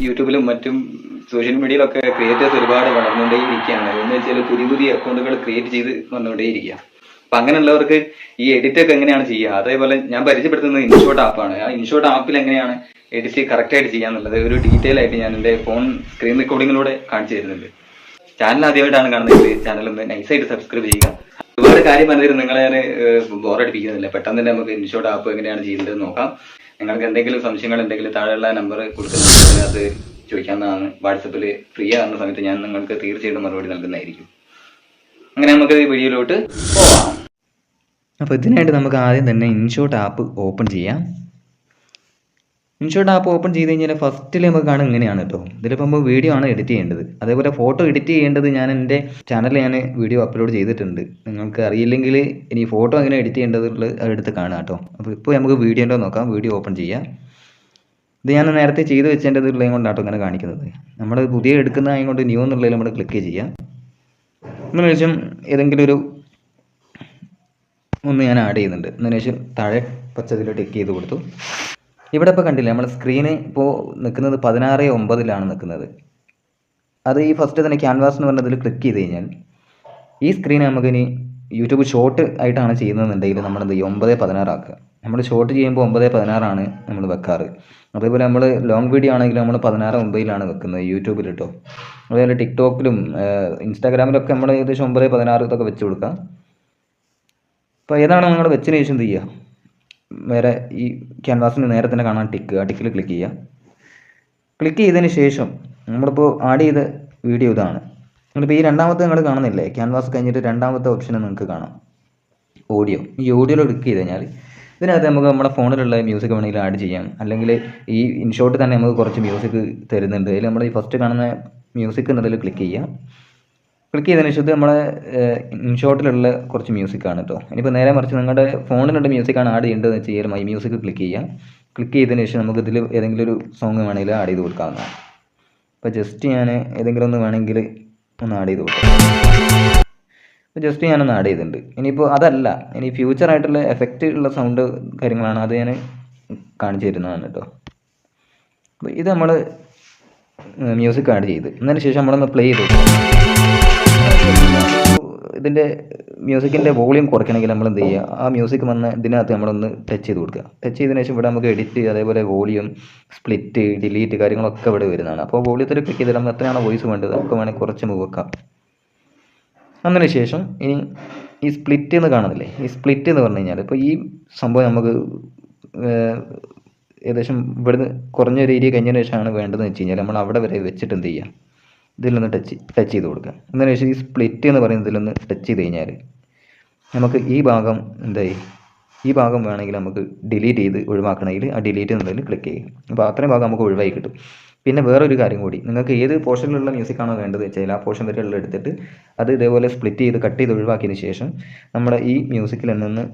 യൂട്യൂബിലും മറ്റും സോഷ്യൽ മീഡിയയിലൊക്കെ ക്രിയേറ്റേഴ്സ് ഒരുപാട് വളർന്നുകൊണ്ടേയിരിക്കുകയാണ്. എന്ന് വെച്ചാൽ പുതിയ പുതിയ അക്കൗണ്ടുകൾ ക്രിയേറ്റ് ചെയ്ത് വന്നുകൊണ്ടേയിരിക്കുക. അപ്പൊ അങ്ങനെയുള്ളവർക്ക് ഈ എഡിറ്റ് ഒക്കെ എങ്ങനെയാണ് ചെയ്യുക? അതേപോലെ ഞാൻ പരിചയപ്പെടുത്തുന്നത് ഇൻഷോട്ട് ആപ്പാണ് ആ ഇൻഷോട്ട് ആപ്പിൽ എങ്ങനെയാണ് എഡിറ്റ് കറക്റ്റ് ആയിട്ട് ചെയ്യാന്നുള്ളത് ഒരു ഡീറ്റെയിൽ ആയിട്ട് ഞാൻ എന്റെ ഫോൺ സ്ക്രീൻ റെക്കോർഡിങ്ങിലൂടെ കാണിച്ചു തരുന്നുണ്ട്. ചാനൽ ആദ്യമായിട്ടാണ് കാണുന്നത്. ചാനൽ ഒന്ന് നൈസായിട്ട് സബ്സ്ക്രൈബ് ചെയ്യുക. ഒരുപാട് കാര്യം പറഞ്ഞിരുന്നു. നിങ്ങളെ ഞാൻ ബോറടിപ്പിക്കുന്നില്ല പെട്ടെന്ന് തന്നെ നമുക്ക് ഇൻഷോട്ട് ആപ്പ് എങ്ങനെയാണ് ചെയ്യുന്നത് നോക്കാം. നിങ്ങൾക്ക് എന്തെങ്കിലും സംശയങ്ങൾ എന്തെങ്കിലും താഴെയുള്ള നമ്പർ കൊടുക്കുന്ന അത് ചോദിക്കാവുന്നതാണ്. വാട്സപ്പിൽ ഫ്രീ ആകുന്ന സമയത്ത് ഞാൻ നിങ്ങൾക്ക് തീർച്ചയായിട്ടും മറുപടി നൽകുന്നതായിരിക്കും. അങ്ങനെ നമുക്ക് വീഡിയോയിലോട്ട് പോവാം. അപ്പോൾ ഇതിനായിട്ട് നമുക്ക് ആദ്യം തന്നെ ഇൻഷോട്ട് ആപ്പ് ഓപ്പൺ ചെയ്യാം. ഇൻഷോട്ട് ആപ്പ് ഓപ്പൺ ചെയ്ത് കഴിഞ്ഞാൽ ഫസ്റ്റിൽ നമുക്ക് കാണാൻ ഇങ്ങനെയാണ് കേട്ടോ. ഇതിലിപ്പോൾ നമ്മൾ വീഡിയോ ആണ് എഡിറ്റ് ചെയ്യേണ്ടത്. അതേപോലെ ഫോട്ടോ എഡിറ്റ് ചെയ്യേണ്ടത് ഞാൻ എന്റെ ചാനലിൽ ഞാൻ വീഡിയോ അപ്ലോഡ് ചെയ്തിട്ടുണ്ട്. നിങ്ങൾക്ക് അറിയില്ലെങ്കിൽ ഇനി ഫോട്ടോ എങ്ങനെ എഡിറ്റ് ചെയ്യേണ്ടതുള്ളത് എടുത്ത് കാണാം കേട്ടോ. അപ്പോൾ ഇപ്പോൾ നമുക്ക് വീഡിയോ ഉണ്ടോ നോക്കാം. വീഡിയോ ഓപ്പൺ ചെയ്യാം. ഇത് ഞാൻ നേരത്തെ ചെയ്ത് വെച്ചതിന്റെതുള്ളത് കൊണ്ടാട്ടോ ഇങ്ങനെ കാണിക്കുന്നത്. നമ്മൾ പുതിയ എടുക്കുന്ന എടുക്കുന്നതായത് ന്യൂ എന്നുള്ളതിൽ നമ്മൾ ക്ലിക്ക് ചെയ്യാം. അതിന് ശേഷം ഏതെങ്കിലും ഒരു ഒന്ന് ഞാൻ ആഡ് ചെയ്യുന്നുണ്ട്. അതിന് ശേഷം താഴെ പച്ചതിൽ ടിക്ക് ചെയ്ത് കൊടുത്തു. ഇവിടെ ഇപ്പോൾ കണ്ടില്ലേ നമ്മൾ സ്ക്രീന് ഇപ്പോൾ നിൽക്കുന്നത് പതിനാറ് ഒമ്പതിലാണ് നിൽക്കുന്നത് അത് ഈ ഫസ്റ്റ് തന്നെ ക്യാൻവാസ് എന്ന് പറഞ്ഞതിൽ ക്ലിക്ക് ചെയ്ത് കഴിഞ്ഞാൽ ഈ സ്ക്രീൻ നമുക്കിനി യൂട്യൂബ് ഷോർട്ട് ആയിട്ടാണ് ചെയ്യുന്നതെന്നുണ്ടെങ്കിൽ നമ്മൾ എന്ത് ചെയ്യും? ഒമ്പത് പതിനാറാക്കുക നമ്മൾ ഷോർട്ട് ചെയ്യുമ്പോൾ ഒമ്പത് പതിനാറാണ് നമ്മൾ വെക്കാറ്. അതേപോലെ നമ്മൾ ലോങ് വീഡിയോ ആണെങ്കിൽ നമ്മൾ പതിനാറ് ഒമ്പതിലാണ് വെക്കുന്നത് യൂട്യൂബിൽ കേട്ടോ അതുപോലെ ടിക്ടോക്കിലും ഇൻസ്റ്റാഗ്രാമിലൊക്കെ നമ്മൾ ഏകദേശം ഒമ്പത് പതിനാറ് ഇതൊക്കെ വെച്ച് കൊടുക്കാം. അപ്പോൾ ഏതാണ് നിങ്ങൾ വെച്ചതിന് ശേഷം ചെയ്യുക വേറെ ഈ ക്യാൻവാസിന് നേരെ തന്നെ കാണാൻ ടിക്ക്. ആ ടിക്കിൽ ക്ലിക്ക് ചെയ്യുക. ക്ലിക്ക് ചെയ്തതിന് ശേഷം നമ്മളിപ്പോൾ ആഡ് ചെയ്ത വീഡിയോ ഇതാണ്. നിങ്ങളിപ്പോൾ ഈ രണ്ടാമത്തെ നിങ്ങൾ കാണുന്നില്ലേ? ക്യാൻവാസ് കഴിഞ്ഞിട്ട് രണ്ടാമത്തെ ഓപ്ഷൻ നിങ്ങൾക്ക് കാണാം. ഓഡിയോ ഈ ഓഡിയോയിൽ ക്ലിക്ക് ചെയ്ത് കഴിഞ്ഞാൽ ഇതിനകത്ത് നമുക്ക് നമ്മുടെ ഫോണിലുള്ള മ്യൂസിക് വേണമെങ്കിൽ ആഡ് ചെയ്യാം. അല്ലെങ്കിൽ ഈ ഇൻഷോട്ട് തന്നെ നമുക്ക് കുറച്ച് മ്യൂസിക് തരുന്നുണ്ട്. അതിൽ നമ്മൾ ഈ ഫസ്റ്റ് കാണുന്ന മ്യൂസിക് എന്നുള്ളതിൽ ക്ലിക്ക് ചെയ്യാം ക്ലിക്ക് ചെയ്തതിന് ശേഷം ഇത് നമ്മളെ ഇൻഷോട്ടിലുള്ള കുറച്ച് മ്യൂസിക്കാണ് കേട്ടോ ഇനിയിപ്പോൾ നേരെ മറിച്ച് നിങ്ങളുടെ ഫോണിലുള്ള മ്യൂസിക്കാണ് ആഡ് ചെയ്യേണ്ടതെന്ന് വെച്ച് കഴിഞ്ഞാൽ മൈ മ്യൂസിക് ക്ലിക്ക് ചെയ്യാം. ക്ലിക്ക് ചെയ്തതിന് ശേഷം നമുക്ക് ഇതിൽ ഏതെങ്കിലും ഒരു സോങ് വേണമെങ്കിൽ ആഡ് ചെയ്ത് കൊടുക്കാവുന്നതാണ്. അപ്പോൾ ജസ്റ്റ് ഞാൻ ഏതെങ്കിലും ഒന്ന് വേണമെങ്കിൽ ഒന്ന് ആഡ് ചെയ്ത് കൊടുക്കാം. അപ്പോൾ ജസ്റ്റ് ഞാനൊന്ന് ആഡ് ചെയ്തിട്ടുണ്ട്. ഇനിയിപ്പോൾ അതല്ല ഇനി ഫ്യൂച്ചർ ആയിട്ടുള്ള എഫക്റ്റ് ഉള്ള സൗണ്ട് കാര്യങ്ങളാണ് അത് ഞാൻ കാണിച്ചു തരുന്നതാണ് കേട്ടോ അപ്പോൾ ഇത് നമ്മൾ മ്യൂസിക് ആഡ് ചെയ്ത്. അതിന് ശേഷം നമ്മളൊന്ന് പ്ലേ ചെയ്ത് ഇതിന്റെ മ്യൂസിക്കിന്റെ വോളിയം കുറയ്ക്കണമെങ്കിൽ നമ്മൾ എന്ത് ചെയ്യുക? ആ മ്യൂസിക് വന്ന ഇതിനകത്ത് നമ്മളൊന്ന് ടച്ച് ചെയ്ത് കൊടുക്കുക. ടച്ച് ചെയ്തതിന് ശേഷം ഇവിടെ നമുക്ക് എഡിറ്റ് അതേപോലെ വോളിയം സ്പ്ലിറ്റ് ഡിലീറ്റ് കാര്യങ്ങളൊക്കെ ഇവിടെ വരുന്നതാണ്. അപ്പോൾ വോളിയത്തിൽ ക്ലിക്ക് ചെയ്ത് നമ്മൾ എത്രയാണോ വോയിസ് വേണ്ടത് അതൊക്കെ വേണമെങ്കിൽ കുറച്ച് മൂവ് വെക്കാം. അതിന് ശേഷം ഇനി ഈ സ്പ്ലിറ്റ് എന്ന് കാണുന്നില്ലേ? ഈ സ്പ്ലിറ്റ് എന്ന് പറഞ്ഞു കഴിഞ്ഞാൽ ഇപ്പോൾ ഈ സംഭവം നമുക്ക് ഏകദേശം ഇവിടുന്ന് കുറഞ്ഞൊരു ഏരിയ കഴിഞ്ഞതിന് ശേഷമാണ് വേണ്ടതെന്ന് വെച്ച് കഴിഞ്ഞാൽ നമ്മൾ അവിടെ വരെ വെച്ചിട്ട് എന്ത് ചെയ്യാം ഇതിലൊന്ന് ടച്ച് ടച്ച് ചെയ്ത് കൊടുക്കുക. എന്നതിന് ശേഷം ഈ സ്പ്ലിറ്റ് എന്ന് പറയുന്നത് ഇതിലൊന്ന് ടച്ച് ചെയ്ത് കഴിഞ്ഞാൽ നമുക്ക് ഈ ഭാഗം എന്തായി? ഈ ഭാഗം വേണമെങ്കിൽ നമുക്ക് ഡിലീറ്റ് ചെയ്ത് ഒഴിവാക്കണമെങ്കിൽ ആ ഡിലീറ്റ് എന്നതിൽ ക്ലിക്ക് ചെയ്യുക. അപ്പോൾ അത്രയും ഭാഗം നമുക്ക് ഒഴിവായി കിട്ടും. പിന്നെ വേറൊരു കാര്യം കൂടി നിങ്ങൾക്ക് ഏത് പോർഷനിലുള്ള മ്യൂസിക്കാണോ വേണ്ടത് വെച്ചാൽ ആ പോർഷൻ വരെയുള്ള എടുത്തിട്ട് അത് ഇതേപോലെ സ്പ്ലിറ്റ് ചെയ്ത് കട്ട് ചെയ്ത് ഒഴിവാക്കിയതിന് ശേഷം നമ്മുടെ ഈ മ്യൂസിക്കിൽ നിന്ന്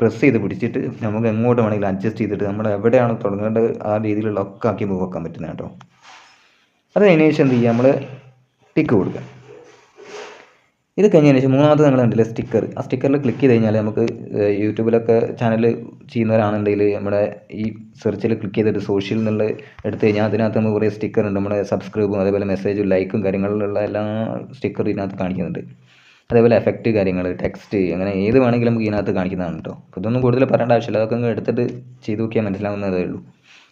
പ്രസ് ചെയ്ത് പിടിച്ചിട്ട് നമുക്ക് എങ്ങോട്ട് വേണമെങ്കിലും അഡ്ജസ്റ്റ് ചെയ്തിട്ട് നമ്മൾ എവിടെയാണ് തുടങ്ങേണ്ടത് ആ രീതിയിലുള്ള ഒക്കെ ആക്കി മൂവ് വെക്കാൻ പറ്റുന്നത് കേട്ടോ. അത് കഴിഞ്ഞ ശേഷം എന്ത് ചെയ്യുക? നമ്മൾ ടിക്ക് കൊടുക്കുക. ഇത് കഴിഞ്ഞതിന് ശേഷം മൂന്നാമത്തെ നിങ്ങൾ കണ്ടില്ലേ സ്റ്റിക്കർ ആ സ്റ്റിക്കറിൽ ക്ലിക്ക് ചെയ്ത് കഴിഞ്ഞാൽ നമുക്ക് യൂട്യൂബിലൊക്കെ ചാനൽ ചെയ്യുന്നവരാണെന്നുണ്ടെങ്കിൽ നമ്മുടെ ഈ സെർച്ചിൽ ക്ലിക്ക് ചെയ്തിട്ട് സോഷ്യൽ എന്നുള്ള എടുത്തു കഴിഞ്ഞാൽ അതിനകത്ത് നമുക്ക് കുറേ സ്റ്റിക്കർ ഉണ്ട്. നമ്മുടെ സബ്സ്ക്രൈബും അതേപോലെ മെസ്സേജും ലൈക്കും കാര്യങ്ങളിലുള്ള എല്ലാ സ്റ്റിക്കറും ഇതിനകത്ത് കാണിക്കുന്നുണ്ട്. അതേപോലെ എഫക്റ്റ് കാര്യങ്ങൾ ടെക്സ്റ്റ് അങ്ങനെ ഏത് വേണമെങ്കിലും നമുക്ക് ഇതിനകത്ത് കാണിക്കുന്നതാണ് കേട്ടോ ഇതൊന്നും കൂടുതൽ പറയേണ്ട ആവശ്യമില്ല. അതൊക്കെ അങ്ങ് എടുത്തിട്ട് ചെയ്ത് നോക്കിയാൽ മനസ്സിലാവുന്നതേ ഉള്ളൂ.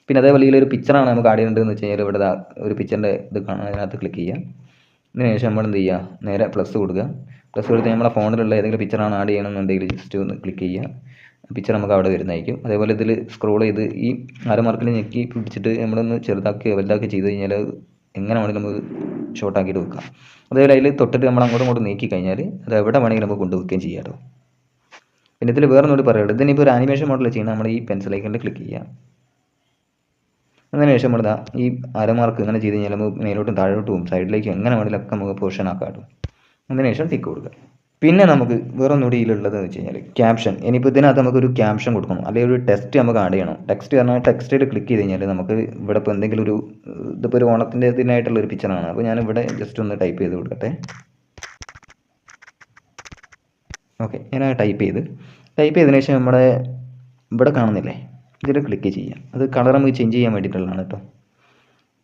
പിന്നെ അതേപോലെ ഇതിലൊരു പിക്ചറാണ് നമുക്ക് ആഡ് ചെയ്യേണ്ടതെന്ന് വെച്ച് കഴിഞ്ഞാൽ ഇവിടെ ഒരു പിക്ചറിന്റെ ഇത് കാണാൻ അതിനകത്ത് ക്ലിക്ക് ചെയ്യുക. അതിനുശേഷം ശേഷം നമ്മൾ എന്ത് ചെയ്യുക? നേരെ പ്ലസ് കൊടുക്കുക. പ്ലസ് കൊടുത്ത് നമ്മളെ ഫോണിലുള്ള ഏതെങ്കിലും പിക്ചറാണ് ആഡ് ചെയ്യണമെന്നുണ്ടെങ്കിൽ ജസ്റ്റ് ഒന്ന് ക്ലിക്ക് ചെയ്യുക. പിക്ചർ നമുക്ക് അവിടെ വരുന്നതായിരിക്കും. അതേപോലെ ഇതിൽ സ്ക്രോൾ ചെയ്ത് ഈ അരമാർക്കിൽ ഞെക്കി പിടിച്ചിട്ട് നമ്മളൊന്ന് ചെറുതാക്കി വലുതാക്കി ചെയ്ത് കഴിഞ്ഞാൽ എങ്ങനെ വേണമെങ്കിലും നമുക്ക് ഷോർട്ടാക്കിയിട്ട് വെക്കാം. അതേപോലെ അതിൽ തൊട്ടിട്ട് നമ്മൾ അങ്ങോട്ടും ഇങ്ങോട്ടും നീക്കി കഴിഞ്ഞാൽ അത് എവിടെ വേണമെങ്കിലും നമുക്ക് കൊണ്ടുവയ്ക്കുകയും ചെയ്യാം പിന്നെ ഇതിൽ വേറെ ഒന്നുകൂടി പറയുള്ളൂ ഇതിനിപ്പോൾ ഒരു ആനിമേഷൻ മോഡൽ ചെയ്യുന്ന നമ്മൾ ഈ പെൻസിൽ ഐക്കണിൽ ക്ലിക്ക് ചെയ്യുക. അതിന് ശേഷം നമ്മൾ ദാ ഈ അരമാർക്ക് ഇങ്ങനെ ചെയ്ത് കഴിഞ്ഞാൽ നമുക്ക് മേലോട്ടും താഴോട്ടും സൈഡിലേക്കും എങ്ങനെ വേണമെങ്കിലും ഒക്കെ നമുക്ക് പൊസിഷൻ ആക്കാം കേട്ടോ അതിന് ശേഷം തിക്ക് കൊടുക്കുക. പിന്നെ നമുക്ക് വേറെ ഒന്നുകൂടി ഇതിലുള്ളത് എന്ന് വെച്ച് കഴിഞ്ഞാൽ ക്യാപ്ഷൻ ഇനിയിപ്പോൾ ഇതിനകത്ത് നമുക്ക് ഒരു ക്യാപ്ഷൻ കൊടുക്കണം. അല്ലെങ്കിൽ ഒരു ടെക്സ്റ്റ് നമുക്ക് ആഡ് ചെയ്യണം. ടെക്സ്റ്റ് പറഞ്ഞാൽ ടെക്സ്റ്റിൽ ക്ലിക്ക് ചെയ്ത് കഴിഞ്ഞാൽ നമുക്ക് ഇവിടെ ഇപ്പോൾ എന്തെങ്കിലും ഒരു ഇതിപ്പോൾ ഒരു ഓണത്തിന്റെ ഇതിനായിട്ടുള്ള ഒരു പിക്ചറാണ് അപ്പോൾ ഞാൻ ഇവിടെ ജസ്റ്റ് ഒന്ന് ടൈപ്പ് ചെയ്ത് കൊടുക്കട്ടെ. ഓക്കെ ഞാൻ ടൈപ്പ് ചെയ്ത്. ടൈപ്പ് ചെയ്തതിന് ശേഷം നമ്മുടെ ഇവിടെ കാണുന്നില്ലേ? ഇതിൽ ക്ലിക്ക് ചെയ്യാം. അത് കളർ നമുക്ക് ചേഞ്ച് ചെയ്യാൻ വേണ്ടിയിട്ടുള്ളതാണ് കേട്ടോ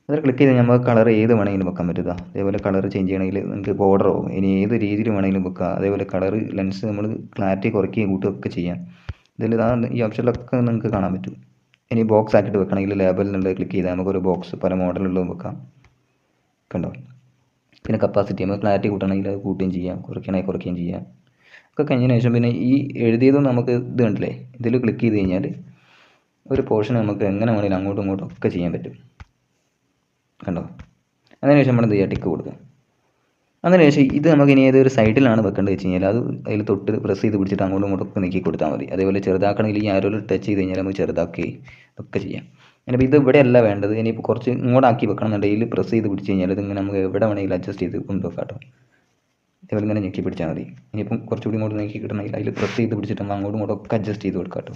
അതിൽ ക്ലിക്ക് ചെയ്താൽ നമുക്ക് കളർ ഏത് വേണമെങ്കിലും വെക്കാൻ പറ്റുക അതേപോലെ കളർ ചേഞ്ച് ചെയ്യണമെങ്കിൽ നിങ്ങൾക്ക് ബോർഡറോ ഇനി ഏത് രീതിയിൽ വേണമെങ്കിലും വെക്കാം. അതേപോലെ കളർ ലെൻസ് നമ്മൾ ക്ലാരിറ്റി കുറയ്ക്കുകയും കൂട്ടുകയൊക്കെ ചെയ്യാം. ഇതിൽ ഇതാ ഈ ഓപ്ഷനിലൊക്കെ നിങ്ങൾക്ക് കാണാൻ പറ്റും. ഇനി ബോക്സ് ആക്കിയിട്ട് വെക്കണമെങ്കിൽ ലേബലിനുള്ളത് ക്ലിക്ക് ചെയ്താൽ നമുക്കൊരു ബോക്സ് പല മോഡലുള്ളതും വെക്കാം. കണ്ടോ? പിന്നെ കപ്പാസിറ്റി നമുക്ക് ക്ലാരിറ്റി കൂട്ടണമെങ്കിൽ അത് കൂട്ടുകയും ചെയ്യാം. കുറയ്ക്കണമെങ്കിൽ കുറയ്ക്കുകയും ചെയ്യാം. ഒക്കെ കഴിഞ്ഞതിന് ശേഷം പിന്നെ ഈ എഴുതിയതും നമുക്ക് ഇത് കണ്ടില്ലേ? ഇതിൽ ക്ലിക്ക് ചെയ്ത് കഴിഞ്ഞാൽ ഒരു പോർഷൻ നമുക്ക് എങ്ങനെ വേണമെങ്കിലും അങ്ങോട്ടും ഇങ്ങോട്ടും ഒക്കെ ചെയ്യാൻ പറ്റും. കണ്ടോ? അതിനുശേഷം നമ്മൾ എന്ത് ചെയ്യുക ടിക്ക് കൊടുക്കുക. അതിനുശേഷം ഇത് നമുക്ക് ഇനി ഏതൊരു സൈഡിലാണ് വെക്കേണ്ടത് വെച്ച് കഴിഞ്ഞാൽ അത് അതിൽ തൊട്ട് പ്രസ് ചെയ്ത് പിടിച്ചിട്ട് അങ്ങോട്ടും ഇങ്ങോട്ടും ഒക്കെ നീക്കി കൊടുത്താൽ മതി. അതേപോലെ ചെറുതാക്കണമെങ്കിൽ ഈ ആരോ ടച്ച് ചെയ്ത് കഴിഞ്ഞാൽ നമുക്ക് ചെറുതാക്കി ഒക്കെ ചെയ്യാം. ഇനിയിപ്പോൾ ഇത് ഇവിടെയല്ല വേണ്ടത്. ഇനിയിപ്പോൾ കുറച്ച് ഇങ്ങോട്ടാക്കി വെക്കണം എന്നുണ്ടെങ്കിൽ പ്രസ് ചെയ്ത് പിടിച്ച് കഴിഞ്ഞാൽ ഇതിങ്ങനെ നമുക്ക് എവിടെ വേണമെങ്കിലും അഡ്ജസ്റ്റ് ചെയ്ത് കൊണ്ടുപോകാം കേട്ടോ. ഇതേപോലെ ഇങ്ങനെ ഞെക്കി പിടിച്ചാൽ മതി. ഇനിയിപ്പം കുറച്ചുകൂടി ഇങ്ങോട്ട് നീക്കി കിട്ടണമെങ്കിൽ അതിൽ പ്രസ് ചെയ്ത് പിടിച്ചിട്ട് അങ്ങോട്ടും ഇങ്ങോട്ടും ഒക്കെ അഡ്ജസ്റ്റ് ചെയ്ത് കൊടുക്കാം കേട്ടോ.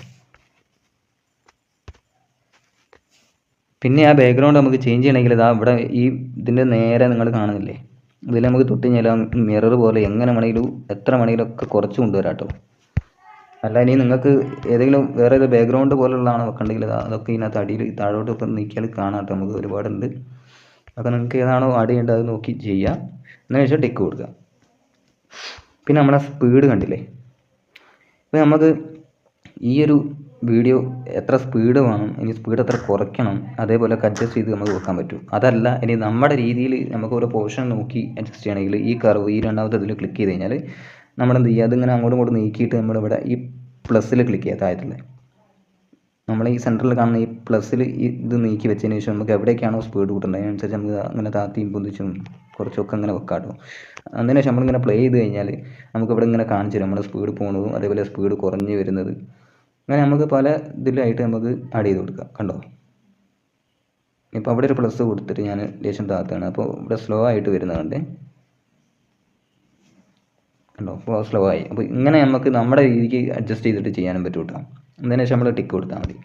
പിന്നെ ആ ബാക്ക്ഗ്രൗണ്ട് നമുക്ക് ചേഞ്ച് ചെയ്യണമെങ്കിൽ ഇതാ ഇവിടെ ഈ ഇതിന്റെ നേരെ നിങ്ങൾ കാണുന്നില്ലേ? ഇതിൽ നമുക്ക് തൊട്ട് കഴിഞ്ഞാൽ മിറർ പോലെ എങ്ങനെ വേണമെങ്കിലും എത്ര വേണമെങ്കിലും ഒക്കെ കുറച്ച് കൊണ്ടുവരാം കേട്ടോ. അല്ല ഇനി നിങ്ങൾക്ക് ഏതെങ്കിലും വേറെ ഏത് ബാക്ക്ഗ്രൗണ്ട് പോലുള്ളതാണ് വെക്കണ്ടെങ്കിൽ അതൊക്കെ ഇതിനകത്ത് അടിയിൽ താഴോട്ട് ഒക്കെ നീക്കിയാൽ കാണാം കേട്ടോ നമുക്ക് ഒരുപാടുണ്ട്. അപ്പോൾ നിങ്ങൾക്ക് ഏതാണോ ആഡ് ചെയ്യേണ്ടത് അത് നോക്കി ചെയ്യാം. എന്ന് വെച്ചാൽ ടിക്ക് കൊടുക്കുക. പിന്നെ നമ്മളെ സ്പീഡ് കണ്ടില്ലേ? ഇപ്പം നമുക്ക് ഈ ഒരു വീഡിയോ എത്ര സ്പീഡ് വേണം ഇനി സ്പീഡ് എത്ര കുറയ്ക്കണം അതേപോലെ അഡ്ജസ്റ്റ് ചെയ്ത് നമുക്ക് വെക്കാൻ പറ്റും. അതല്ല ഇനി നമ്മുടെ രീതിയിൽ നമുക്ക് ഓരോ പോർഷൻ നോക്കി അഡ്ജസ്റ്റ് ചെയ്യണമെങ്കിൽ ഈ കർവ് ഈ രണ്ടാമത്തെ ഇതിൽ ക്ലിക്ക് ചെയ്ത് കഴിഞ്ഞാൽ നമ്മളെന്ത് ചെയ്യുക അതിങ്ങനെ അങ്ങോട്ടും ഇങ്ങോട്ടും നീക്കിയിട്ട് നമ്മളിവിടെ ഈ പ്ലസ്സിൽ ക്ലിക്ക് ചെയ്യുക താഴത്തുള്ള. നമ്മൾ ഈ സെന്ററിൽ കാണുന്ന ഈ പ്ലസ്സിൽ ഇത് നീക്കി വെച്ചതിന് ശേഷം നമുക്ക് എവിടേക്കാണോ സ്പീഡ് കൂട്ടേണ്ടത് അതിനനുസരിച്ച് നമുക്ക് അങ്ങനെ താത്തിയും പൊന്തിച്ചും കുറച്ചൊക്കെ അങ്ങനെ വെക്കാം കേട്ടോ അതിനുശേഷം നമ്മളിങ്ങനെ പ്ലേ ചെയ്ത് കഴിഞ്ഞാൽ നമുക്ക് ഇവിടെ ഇങ്ങനെ കാണിച്ചു തരും നമ്മുടെ സ്പീഡ് പോകുന്നതും അതേപോലെ സ്പീഡ് കുറഞ്ഞു വരുന്നത്. അങ്ങനെ നമുക്ക് പല ഇതിലായിട്ട് നമുക്ക് ആഡ് ചെയ്ത് കൊടുക്കാം. കണ്ടോ? ഇപ്പോൾ അവിടെ ഒരു പ്ലസ് കൊടുത്തിട്ട് ഞാൻ ലേശം താത്താണ്. അപ്പോൾ ഇവിടെ സ്ലോ ആയിട്ട് വരുന്നതുകൊണ്ട് കണ്ടോ? അപ്പോൾ സ്ലോ ആയി. അപ്പോൾ ഇങ്ങനെ നമുക്ക് നമ്മുടെ രീതിക്ക് അഡ്ജസ്റ്റ് ചെയ്തിട്ട് ചെയ്യാനും പറ്റും കേട്ടോ. അതിന് ശേഷം നമ്മൾ ടിക്ക് കൊടുത്താൽ മതി.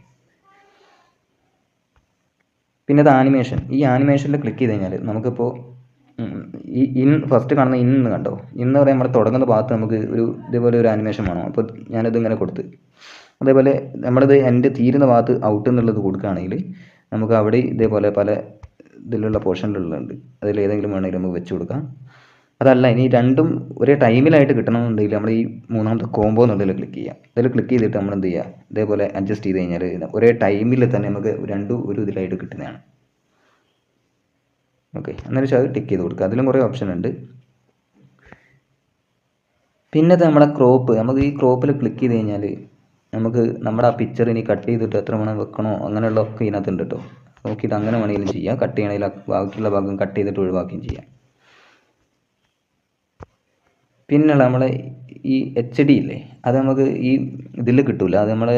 പിന്നെ അത് ആനിമേഷൻ ഈ ആനിമേഷനിൽ ക്ലിക്ക് ചെയ്ത് കഴിഞ്ഞാൽ നമുക്കിപ്പോൾ ഈ ഇൻ ഫസ്റ്റ് കാണുന്ന ഇന്ന് കണ്ടോ? ഇന്ന് പറയാൻ നമ്മുടെ തുടങ്ങുന്ന ഭാഗത്ത് നമുക്ക് ഒരു ഇതേപോലെ ഒരു ആനിമേഷൻ വേണം. അപ്പോൾ ഞാനിത് ഇങ്ങനെ കൊടുത്ത്. അതേപോലെ നമ്മളിത് എൻഡ് തീരുന്ന ഭാഗത്ത് ഔട്ട് എന്നുള്ളത് കൊടുക്കുകയാണെങ്കിൽ നമുക്ക് അവിടെ ഇതേപോലെ പല ഇതിലുള്ള പോർഷനിലുള്ളുണ്ട് അതിൽ ഏതെങ്കിലും വേണമെങ്കിൽ നമുക്ക് വെച്ച് കൊടുക്കാം. അതല്ല ഇനി രണ്ടും ഒരേ ടൈമിലായിട്ട് കിട്ടണമെന്നുണ്ടെങ്കിൽ നമ്മൾ ഈ മൂന്നാമത്തെ കോംബോ എന്നുള്ളതിൽ ക്ലിക്ക് ചെയ്യാം. ഇതിൽ ക്ലിക്ക് ചെയ്തിട്ട് നമ്മൾ എന്ത് ചെയ്യുക? ഇതേപോലെ അഡ്ജസ്റ്റ് ചെയ്ത് കഴിഞ്ഞാൽ ഒരേ ടൈമിൽ തന്നെ നമുക്ക് രണ്ടും ഒരു ഇതിലായിട്ട് കിട്ടുന്നതാണ്. ഓക്കെ എന്നിട്ട് അത് ടിക്ക് ചെയ്ത് കൊടുക്കുക. അതിലും കുറേ ഓപ്ഷൻ ഉണ്ട്. പിന്നെ നമ്മളെ ക്രോപ്പ് നമുക്ക് ഈ ക്രോപ്പിൽ ക്ലിക്ക് ചെയ്ത് കഴിഞ്ഞാൽ നമുക്ക് നമ്മുടെ ആ പിക്ചർ ഇനി കട്ട് ചെയ്തിട്ട് എത്ര മണം വെക്കണോ അങ്ങനെയുള്ള ഒക്കെ ഇതിനകത്ത് ഉണ്ട് കേട്ടോ നോക്കിയിട്ട് അങ്ങനെ വേണമെങ്കിലും ചെയ്യാം. കട്ട് ചെയ്യണമെങ്കിൽ ബാക്കിയുള്ള ഭാഗം കട്ട് ചെയ്തിട്ട് ഒഴിവാക്കുകയും ചെയ്യാം. പിന്നെ നമ്മളെ ഈ എച്ച് ഡി ഇല്ലേ അത് നമുക്ക് ഈ ഇതിൽ കിട്ടില്ല അത് നമ്മളെ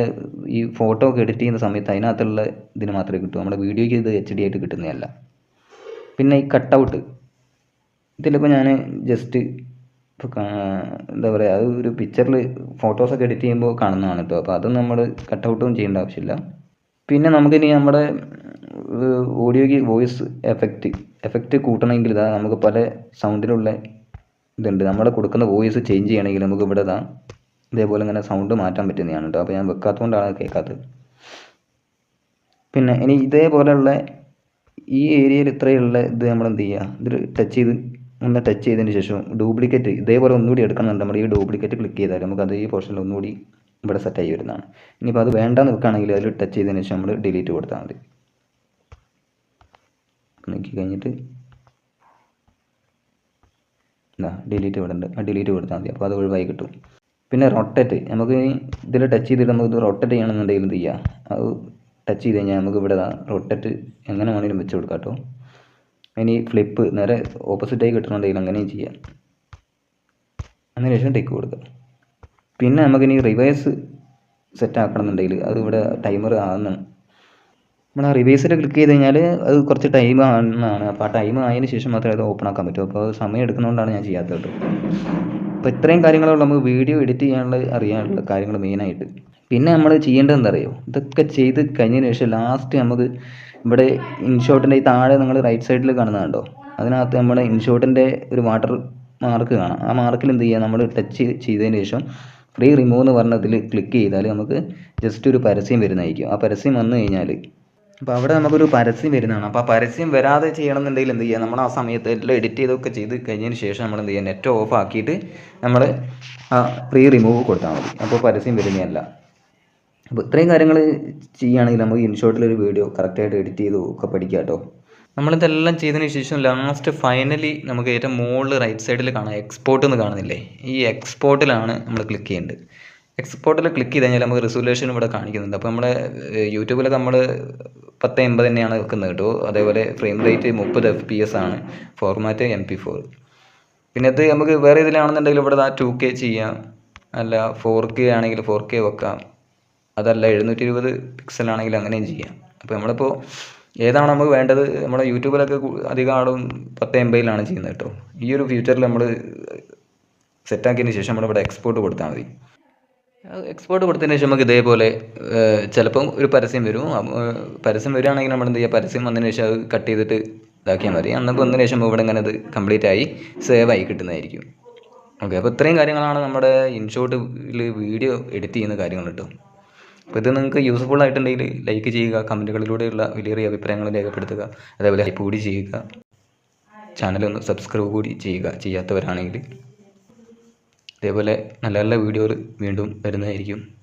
ഈ ഫോട്ടോ ഒക്കെ എഡിറ്റ് ചെയ്യുന്ന സമയത്ത് അതിനകത്തുള്ള ഇതിന് മാത്രമേ കിട്ടൂ. നമ്മുടെ വീഡിയോയ്ക്ക് ഇത് എച്ച് ഡി ആയിട്ട് കിട്ടുന്നതല്ല. പിന്നെ ഈ കട്ടൗട്ട് ഇതിലിപ്പോൾ ഞാൻ ജസ്റ്റ് എന്താ പറയുക അത് ഒരു പിക്ചറിൽ ഫോട്ടോസൊക്കെ എഡിറ്റ് ചെയ്യുമ്പോൾ കാണുന്നതാണ് കേട്ടോ അപ്പോൾ അത് നമ്മൾ കട്ടൗട്ടും ചെയ്യേണ്ട ആവശ്യമില്ല. പിന്നെ നമുക്കിനി നമ്മുടെ ഓഡിയോയ്ക്ക് വോയിസ് എഫക്റ്റ് എഫക്റ്റ് കൂട്ടണമെങ്കിൽ ഇതാ നമുക്ക് പല സൗണ്ടിലുള്ള ഇതുണ്ട്. നമ്മൾ കൊടുക്കുന്ന വോയിസ് ചേഞ്ച് ചെയ്യണമെങ്കിൽ നമുക്ക് ഇവിടെ ഇതാ ഇതേപോലെ ഇങ്ങനെ സൗണ്ട് മാറ്റാൻ പറ്റുന്നതാണ് കേട്ടോ അപ്പോൾ ഞാൻ വെക്കാത്തതുകൊണ്ടാണ് കേൾക്കാത്തത് പിന്നെ ഇനി ഇതേപോലെയുള്ള ഈ ഏരിയയിൽ ഇത്രയുള്ള ഇത് നമ്മൾ എന്ത് ചെയ്യുക ഇതിൽ ടച്ച് ചെയ്ത് ഒന്ന് ടച്ച് ചെയ്തതിന് ശേഷം ഡ്യൂപ്ലിക്കേറ്റ് ഇതേപോലെ ഒന്നുകൂടി എടുക്കണമെന്നുണ്ട് നമ്മൾ ഈ ഡ്യൂപ്ലിക്കേറ്റ് ക്ലിക്ക് ചെയ്താൽ നമുക്ക് അത് ഈ പോർഷനിൽ ഒന്നുകൂടി ഇവിടെ സെറ്റായി വരുന്നതാണ്. ഇനിയിപ്പോൾ അത് വേണ്ടെന്ന് വെക്കുകയാണെങ്കിൽ അതിൽ ടച്ച് ചെയ്തതിന് ശേഷം നമ്മൾ ഡിലീറ്റ് കൊടുത്താൽ മതി. നോക്കി കഴിഞ്ഞിട്ട് എന്താ ഡിലീറ്റ് ഇവിടെ ആ ഡിലീറ്റ് കൊടുത്താൽ മതി. അപ്പോൾ അത് ഒഴിവായി കിട്ടും. പിന്നെ റൊട്ടേറ്റ് നമുക്ക് ഇതിൽ ടച്ച് ചെയ്തിട്ട് നമുക്ക് ഇത് റൊട്ടേറ്റ് ചെയ്യണമെന്നുണ്ടെങ്കിൽ എന്ത് ചെയ്യുക അത് ടച്ച് ചെയ്ത് കഴിഞ്ഞാൽ നമുക്ക് ഇവിടെ റൊട്ടേറ്റ് എങ്ങനെ വേണമെങ്കിലും വെച്ച് കൊടുക്കാം കേട്ടോ. ഇനി ഫ്ലിപ്പ് നേരെ ഓപ്പോസിറ്റായി കിട്ടണമെന്നുണ്ടെങ്കിൽ അങ്ങനെയും ചെയ്യാം. അതിന് ശേഷം ടിക്ക് കൊടുക്കുക. പിന്നെ നമുക്കിനി റിവേഴ്സ് സെറ്റ് ആക്കണമെന്നുണ്ടെങ്കിൽ അത് ഇവിടെ ടൈമർ ആകുന്നതാണ് നമ്മൾ ആ റിവേഴ്സിൽ ക്ലിക്ക് ചെയ്ത് കഴിഞ്ഞാൽ അത് കുറച്ച് ടൈം ആണെന്നാണ്. അപ്പോൾ ആ ടൈം ആയതിനു ശേഷം മാത്രമേ അത് ഓപ്പൺ ആക്കാൻ പറ്റൂ. അപ്പോൾ സമയം എടുക്കുന്നതുകൊണ്ടാണ് ഞാൻ ചെയ്യാത്തത് അപ്പോൾ ഇത്രയും കാര്യങ്ങളുള്ള നമുക്ക് വീഡിയോ എഡിറ്റ് ചെയ്യാനുള്ള അറിയാനുള്ള കാര്യങ്ങൾ മെയിനായിട്ട് പിന്നെ നമ്മൾ ചെയ്യേണ്ടത് എന്താ ഇതൊക്കെ ചെയ്ത് കഴിഞ്ഞതിന് ശേഷം ലാസ്റ്റ് നമുക്ക് ഇവിടെ ഇൻഷോട്ടിന്റെ ഈ താഴെ നിങ്ങൾ റൈറ്റ് സൈഡിൽ കാണുന്നുണ്ടോ അതിനകത്ത് നമ്മുടെ ഇൻഷോട്ടിന്റെ ഒരു വാട്ടർ മാർക്ക് കാണാം. ആ മാർക്കിൽ എന്ത് ചെയ്യുക നമ്മൾ ടച്ച് ചെയ്തതിന് ശേഷം ഫ്രീ റിമൂവ് എന്ന് പറഞ്ഞതിൽ ക്ലിക്ക് ചെയ്താൽ നമുക്ക് ജസ്റ്റ് ഒരു പരസ്യം വരുന്നതായിരിക്കും. ആ പരസ്യം വന്നു കഴിഞ്ഞാൽ അപ്പോൾ അവിടെ നമുക്കൊരു പരസ്യം വരുന്നതാണ്. അപ്പോൾ ആ പരസ്യം വരാതെ ചെയ്യണമെന്നുണ്ടെങ്കിൽ എന്ത് ചെയ്യുക നമ്മൾ ആ സമയത്ത് എല്ലാം എഡിറ്റ് ചെയ്തൊക്കെ ചെയ്ത് കഴിഞ്ഞതിന് ശേഷം നമ്മൾ എന്ത് ചെയ്യുക നെറ്റ് ഓഫ് ആക്കിയിട്ട് നമ്മൾ ആ ഫ്രീ റിമൂവ് കൊടുത്താൽ മതി. അപ്പോൾ പരസ്യം വരുന്നതല്ല. അപ്പോൾ ഇത്രയും കാര്യങ്ങൾ ചെയ്യുകയാണെങ്കിൽ നമുക്ക് ഇൻഷോട്ടിൽ ഒരു വീഡിയോ കറക്റ്റായിട്ട് എഡിറ്റ് ചെയ്ത് ഒക്കെ പഠിക്കാം കേട്ടോ നമ്മളിതെല്ലാം ചെയ്തതിന് ശേഷം ലാസ്റ്റ് ഫൈനലി നമുക്ക് ഏറ്റവും മുകളിൽ റൈറ്റ് സൈഡിൽ കാണാം എക്സ്പോർട്ട് എന്ന് കാണുന്നില്ലേ? ഈ എക്സ്പോർട്ടിലാണ് നമ്മൾ ക്ലിക്ക് ചെയ്യേണ്ടത്. എക്സ്പോർട്ടിൽ ക്ലിക്ക് ചെയ്ത് കഴിഞ്ഞാൽ നമുക്ക് റിസൊല്യൂഷൻ ഇവിടെ കാണിക്കുന്നുണ്ട്. അപ്പോൾ നമ്മുടെ യൂട്യൂബിലൊക്കെ നമ്മൾ പത്ത് എൺപത് തന്നെയാണ് വെക്കുന്നത് കേട്ടോ. അതേപോലെ ഫ്രെയിം റേറ്റ് മുപ്പത് എഫ് പി എസ് ആണ്. ഫോർമാറ്റ് എം പി ഫോർ പിന്നെ അത് നമുക്ക് വേറെ ഇതിലാണെന്നുണ്ടെങ്കിൽ ഇവിടെ ടു കെ ചെയ്യാം. അല്ല ഫോർ കെ ആണെങ്കിൽ ഫോർ കെ വെക്കാം. അതല്ല എഴുന്നൂറ്റി ഇരുപത് പിക്സൽ ആണെങ്കിൽ അങ്ങനെയും ചെയ്യാം. അപ്പോൾ നമ്മളിപ്പോൾ ഏതാണ് നമുക്ക് വേണ്ടത് നമ്മുടെ യൂട്യൂബിലൊക്കെ അധികം ആളും പത്ത് എൺപതിലാണ് ചെയ്യുന്നത് കേട്ടോ. ഈ ഒരു ഫ്യൂച്ചറിൽ നമ്മൾ സെറ്റാക്കിയതിന് ശേഷം നമ്മളിവിടെ എക്സ്പോർട്ട് കൊടുത്താൽ മതി. എക്സ്പോർട്ട് കൊടുത്തതിന് ശേഷം നമുക്ക് ഇതേപോലെ ചിലപ്പം ഒരു പരസ്യം വരും. പരസ്യം വരികയാണെങ്കിൽ നമ്മൾ എന്ത് ചെയ്യുക പരസ്യം വന്നതിന് ശേഷം അത് കട്ട് ചെയ്തിട്ട് ഇതാക്കിയാൽ മതി. അന്നപ്പോൾ വന്നതിന് ശേഷം ഇവിടെ ഇങ്ങനെ അത് കംപ്ലീറ്റ് ആയി സേവ് ആയി കിട്ടുന്നതായിരിക്കും. ഓക്കെ അപ്പോൾ ഇത്രയും കാര്യങ്ങളാണ് നമ്മുടെ ഇൻഷോട്ടിൽ വീഡിയോ എഡിറ്റ് ചെയ്യുന്ന കാര്യങ്ങൾ കേട്ടോ. അപ്പോൾ ഇത് നിങ്ങൾക്ക് യൂസ്ഫുൾ ആയിട്ടുണ്ടെങ്കിൽ ലൈക്ക് ചെയ്യുക കമന്റുകളിലൂടെയുള്ള വലിയ അഭിപ്രായങ്ങൾ രേഖപ്പെടുത്തുക. അതേപോലെ ഹൈപ്പ് കൂടി ചെയ്യുക. ചാനൽ ഒന്ന് സബ്സ്ക്രൈബ് കൂടി ചെയ്യുക ചെയ്യാത്തവരാണെങ്കിൽ. അതേപോലെ നല്ല നല്ല വീഡിയോകൾ വീണ്ടും വരുന്നതായിരിക്കും.